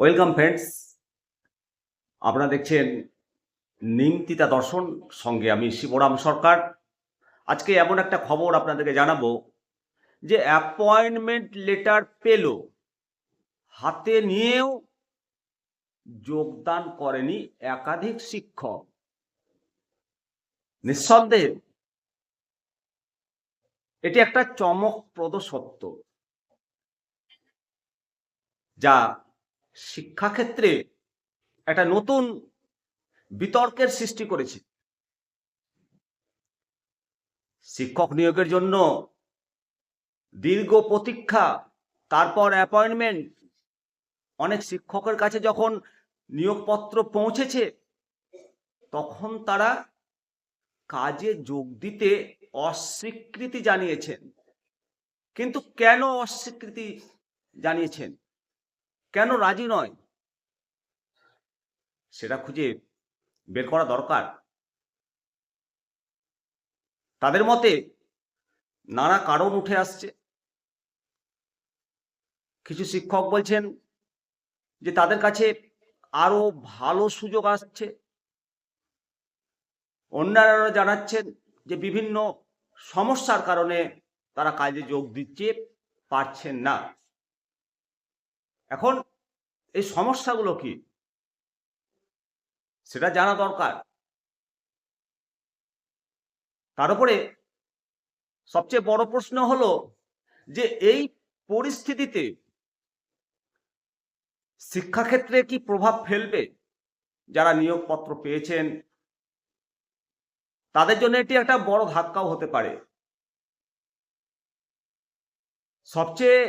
Welcome friends. আপনারা দেখছেন নিমতিতা দর্শন সঙ্গে আমি শিবরাম সরকার। আজকে এমন একটা খবর আপনাদেরকে জানাব যে অ্যাপয়েন্টমেন্ট লেটার পেল, হাতে নিয়েও যোগদান করেনি একাধিক শিক্ষক। নিঃসন্দেহে এটি একটা চমকপ্রদ সত্য, যা শিক্ষাক্ষেত্রে একটা নতুন বিতর্কের সৃষ্টি করেছে। শিক্ষক নিয়োগের জন্য দীর্ঘ প্রতীক্ষা, তারপর অ্যাপয়েন্টমেন্ট অনেক শিক্ষকের কাছে যখন নিয়োগপত্র পৌঁছেছে, তখন তারা কাজে যোগ দিতে অস্বীকৃতি জানিয়েছেন। কিন্তু কেন অস্বীকৃতি জানিয়েছেন? কেন রাজি নয়? সেটা খুঁজে বের করা দরকার। তাদের মতে নানা কারণ উঠে আসছে। কিছু শিক্ষক বলছেন যে তাদের কাছে আরও ভালো সুযোগ আসছে। অন্যান্যরা জানাচ্ছেন যে বিভিন্ন সমস্যার কারণে তারা কাজে যোগ দিচ্ছে পারছেন না। এখন এই সমস্যাগুলো কি? সেটা জানা দরকার। তার উপরে সবচেয়ে বড় প্রশ্ন হলো যে এই পরিস্থিতিতে শিক্ষাক্ষেত্রে কি প্রভাব ফেলবে? যারা নিয়োগপত্র পেয়েছেন, তাদের জন্য এটি একটা বড় ধাক্কাও হতে পারে। সবচেয়ে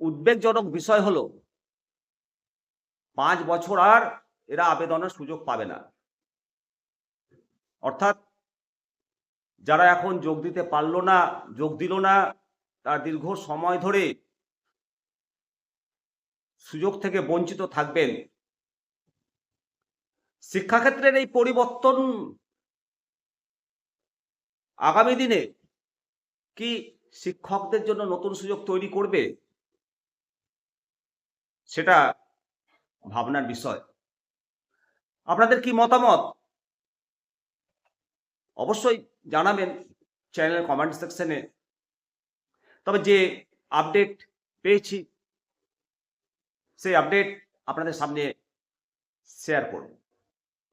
উদ্বেগজনক বিষয় হলো পাঁচ বছর আর এরা আবেদনের সুযোগ পাবে না। অর্থাৎ যারা এখন যোগ দিতে পারল না, যোগ দিল না, তার দীর্ঘ সময় ধরে সুযোগ থেকে বঞ্চিত থাকবেন। শিক্ষাক্ষেত্রের এই পরিবর্তন আগামী দিনে কি শিক্ষকদের জন্য নতুন সুযোগ তৈরি করবে? সেটা ভাবনার বিষয়। আপনাদের কি মতামত? অবশ্যই জানাবেন চ্যানেলের কমেন্ট সেকশনে। তবে যে আপডেট পেয়েছি, সেই আপডেট আপনাদের সামনে শেয়ার করব।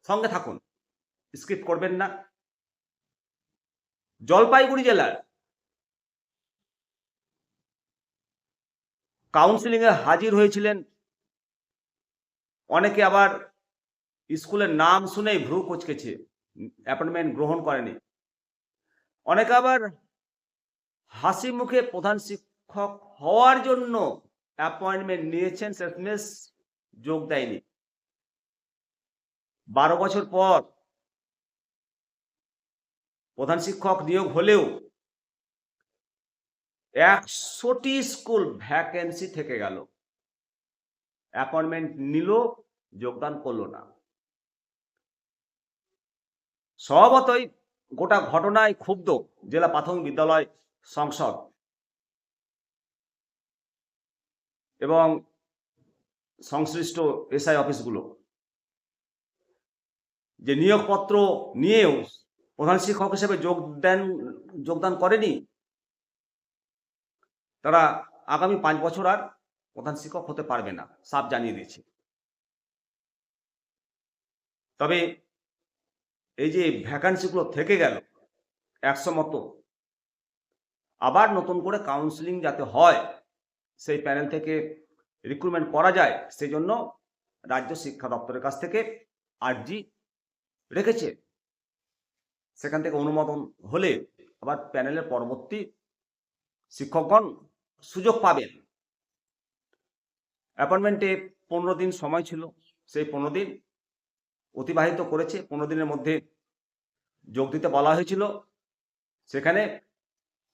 সঙ্গে থাকুন, স্কিপ করবেন না। জলপাইগুড়ি জেলার কাউন্সিলিংয়ে হাজির হয়েছিলেন অনেকে আবার স্কুলের নাম শুনেই ভ্রু কুচকেছে অ্যাপয়েন্টমেন্ট গ্রহণ করেনি। অনেকে আবার হাসি মুখে প্রধান শিক্ষক হওয়ার জন্য অ্যাপয়েন্টমেন্ট নিয়েছেন, শেষমেশ যোগ দেয়নি। বারো বছর পর প্রধান শিক্ষক নিয়োগ হলেও একশোটি স্কুল ভ্যাকেন্সি থেকে গেল। অ্যাপয়েন্টমেন্ট নিল যোগদান করল না। স্বভাবতই গোটা ঘটনায় ক্ষুব্ধ জেলা প্রাথমিক বিদ্যালয় সংসদ। এবং সংশ্লিষ্ট এসআই অফিসগুলো। যে নিয়োগপত্র নিয়েও প্রধান শিক্ষক হিসেবে যোগ দেন, যোগদান করেনি, তারা আগামী পাঁচ বছর আর প্রধান শিক্ষক হতে পারবে না, সাফ জানিয়ে দিয়েছে। তবে এই যে ভ্যাকান্সিগুলো থেকে গেল, একশো মতো, আবার নতুন করে কাউন্সিলিং যাতে হয়, সেই প্যানেল থেকে রিক্রুটমেন্ট করা যায় সেই জন্য রাজ্য শিক্ষা দপ্তরের কাছ থেকে আর্জি রেখেছে। সেখান থেকে অনুমোদন হলে আবার প্যানেলের পরবর্তী শিক্ষকগণ সুযোগ পাবেন। অ্যাপয়েন্টমেন্টে পনেরো দিন সময় ছিল, সেই পনেরো দিন অতিবাহিত করেছে। পনেরো দিনের মধ্যে যোগ দিতে বলা হয়েছিল। সেখানে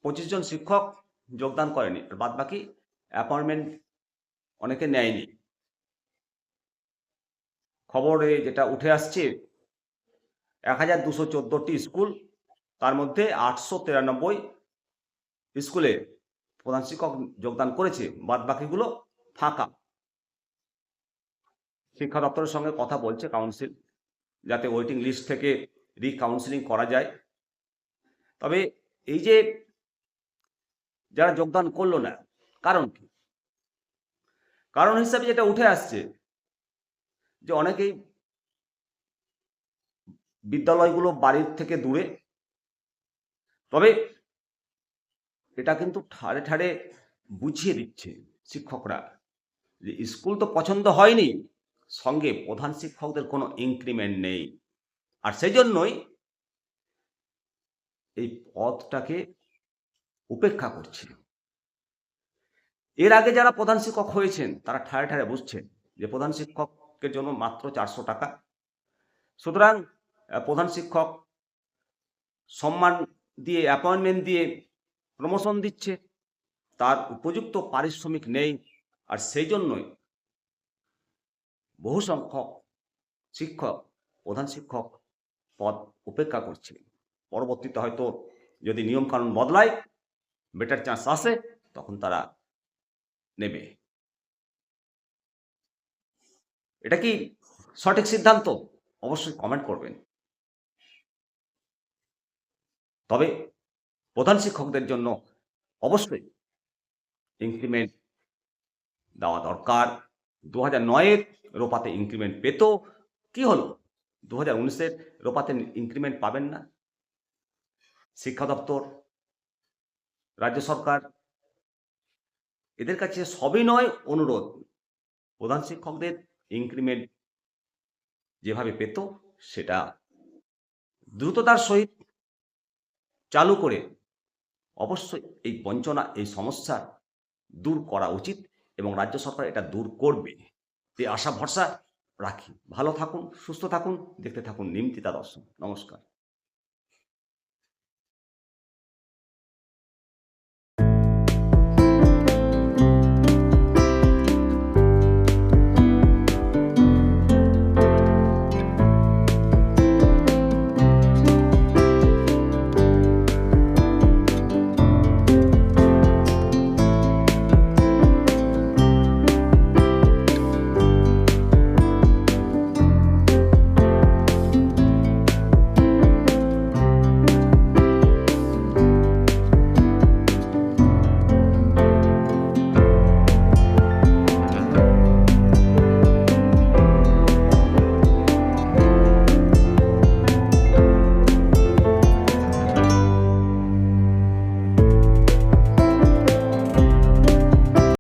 পঁচিশ জন শিক্ষক যোগদান করেনি। আর বাদ বাকি অ্যাপয়েন্টমেন্ট অনেকে নেয়নি। খবরে যেটা উঠে আসছে, এক হাজার দুশো চোদ্দোটি স্কুল, তার মধ্যে আটশো তিরানব্বই স্কুলে প্রধান শিক্ষক যোগদান করেছে। বাদ বাকিগুলো ফাঁকা। শিক্ষা দপ্তরের সঙ্গে কথা বলছে কাউন্সিল যাতে ওয়েটিং লিস্ট থেকে রিকাউন্সিলিং করা যায়। তবে এই যে যারা যোগদান করল না, কারণ কি? কারণ হিসাবে যেটা উঠে আসছে যে অনেকেই বিদ্যালয়গুলো বাড়ির থেকে দূরে। তবে এটা কিন্তু ঠাড়ে ঠাড়ে বুঝিয়ে দিচ্ছে শিক্ষকরা যে স্কুল তো পছন্দ হয়নি সঙ্গে প্রধান শিক্ষকদের কোনো ইনক্রিমেন্ট নেই। আর সেই জন্যই এই পদটাকে উপেক্ষা করছে এর আগে যারা প্রধান শিক্ষক হয়েছেন, তারা ঠাড়ে ঠাড়ে বুঝছেন যে প্রধান শিক্ষকের জন্য মাত্র চারশো টাকা। সুতরাং প্রধান শিক্ষক সম্মান দিয়ে অ্যাপয়েন্টমেন্ট দিয়ে প্রমোশন দিচ্ছে। তার উপযুক্ত পারিশ্রমিক নেই। আর সেই জন্যই বহু সংখ্যক শিক্ষক, প্রধান শিক্ষক পদ উপেক্ষা করছে পরবর্তীতে হয়তো যদি নিয়মকানুন বদলায় বেটার চান্স আসে, তখন তারা নেবে। এটা কি সঠিক সিদ্ধান্ত? অবশ্যই কমেন্ট করবেন। তবে প্রধান শিক্ষকদের জন্য অবশ্যই ইনক্রিমেন্ট দেওয়া দরকার। দু হাজার নয়ের রোপাতে ইনক্রিমেন্ট পেত, কি হলো? দু হাজার উনিশের রোপাতে ইনক্রিমেন্ট পাবেন না। শিক্ষা দপ্তর, রাজ্য সরকার, এদের কাছে সবই নয়, অনুরোধ। প্রধান শিক্ষকদের ইনক্রিমেন্ট যেভাবে পেত, সেটা দ্রুততার সহিত চালু করে অবশ্যই এই বঞ্চনা, এই সমস্যা দূর করা উচিত। এবং রাজ্য সরকার এটা দূর করবে। তে আশা, ভরসা রাখি। ভালো থাকুন, সুস্থ থাকুন, দেখতে থাকুন নিমতিতা দর্শন নমস্কার।